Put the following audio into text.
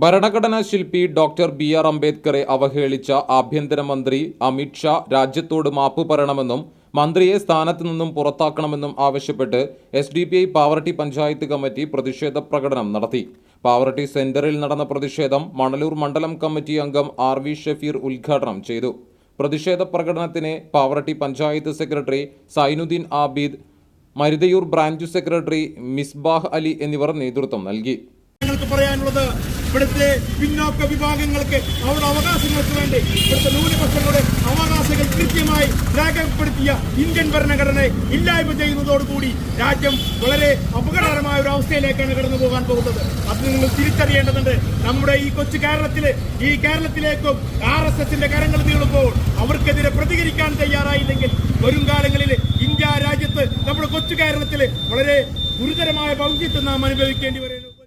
ഭരണഘടനാ ശില്പി doctor B R അംബേദ്കറെ അവഹേളിച്ച ആഭ്യന്തരമന്ത്രി അമിത് ഷാ രാജ്യത്തോട് മാപ്പ് പറയണമെന്നും മന്ത്രിയെ സ്ഥാനത്ത് നിന്നും പുറത്താക്കണമെന്നും ആവശ്യപ്പെട്ട് S D P I Pavaratty panchayat committee പ്രതിഷേധ പ്രകടനം നടത്തി. പാവറട്ടി സെന്ററിൽ നടന്ന പ്രതിഷേധം മണലൂർ മണ്ഡലം കമ്മിറ്റി അംഗം ആർ വി ഷഫീർ ഉദ്ഘാടനം ചെയ്തു. പ്രതിഷേധ പ്രകടനത്തിന് Pavaratty panchayat secretary Sainuddin Abid Maruthayur branch secretary Misbah Ali എന്നിവർ നേതൃത്വം നൽകി. പറയാനുള്ളത് ഇവിടുത്തെ പിന്നോക്ക വിഭാഗങ്ങൾക്ക് അവരുടെ അവകാശങ്ങൾക്ക് വേണ്ടി ഇവിടുത്തെ ന്യൂനപക്ഷങ്ങളുടെ അവകാശങ്ങൾ കൃത്യമായി രേഖപ്പെടുത്തിയ ഇന്ത്യൻ ഭരണഘടനയെ ഇല്ലായ്മ ചെയ്യുന്നതോടുകൂടി രാജ്യം വളരെ അപകടകരമായ ഒരു അവസ്ഥയിലേക്കാണ് കടന്നു പോകാൻ പോകുന്നത്. അത് നിങ്ങൾ തിരിച്ചറിയേണ്ടതുണ്ട്. നമ്മുടെ ഈ കൊച്ചു കേരളത്തിൽ ഈ കേരളത്തിലേക്കും ആർ എസ് എസിന്റെ കരങ്ങൾ നീളുമ്പോൾ അവർക്കെതിരെ പ്രതികരിക്കാൻ തയ്യാറായില്ലെങ്കിൽ വരും കാലങ്ങളിൽ ഇന്ത്യ രാജ്യത്ത് നമ്മുടെ കൊച്ചു കേരളത്തിൽ വളരെ ഗുരുതരമായ ഭൗതിത്വം നാം അനുഭവിക്കേണ്ടി വരുന്നു.